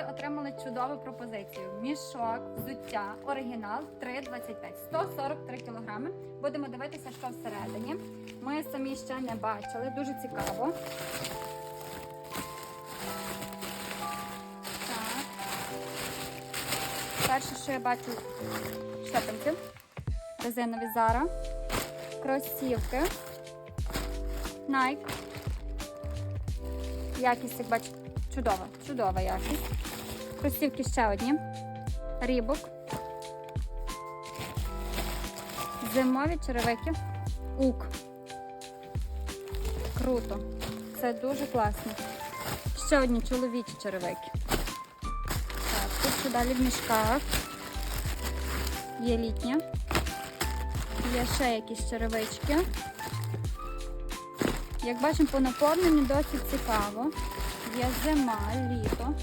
Друзі, отримали чудову пропозицію. Мішок, взуття, оригінал 3,25, 143 кілограми. Будемо дивитися, що всередині. Ми самі ще не бачили, дуже цікаво. Так. Перше, що я бачу, шлепанки, резинові Zara, кросівки, Nike. Якість, як бачите, чудова, чудова якість. Кросівки ще одні. Рібок. Зимові черевики. Ук. Круто. Це дуже класно. Ще одні чоловічі черевики. Так, тут що далі в мішках. Є літня. Є ще якісь черевички. Як бачимо, по наповненню досить цікаво. Є зима, літо.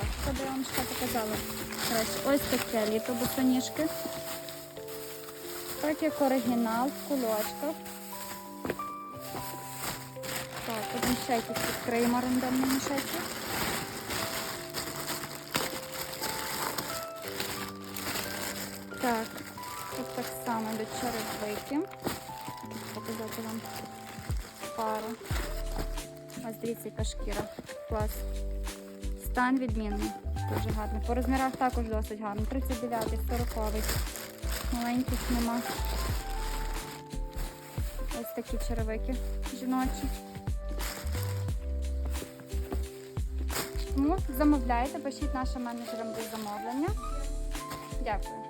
Так, я вам ще показала? Ось таке літо босоніжки. Так як оригінал в кульочках. Так, ще якісь відкриємо рандомні мішечки. Так, тут так само до черевики. Показати вам пару. Ось дивіться, яка шкіра. Клас. Стан відмінний. Дуже гарний. По розмірах також досить гарний. 39, 40. Маленьких нема. Ось такі черевики жіночі. Тому замовляйте, пишіть нашим менеджерам до замовлення. Дякую.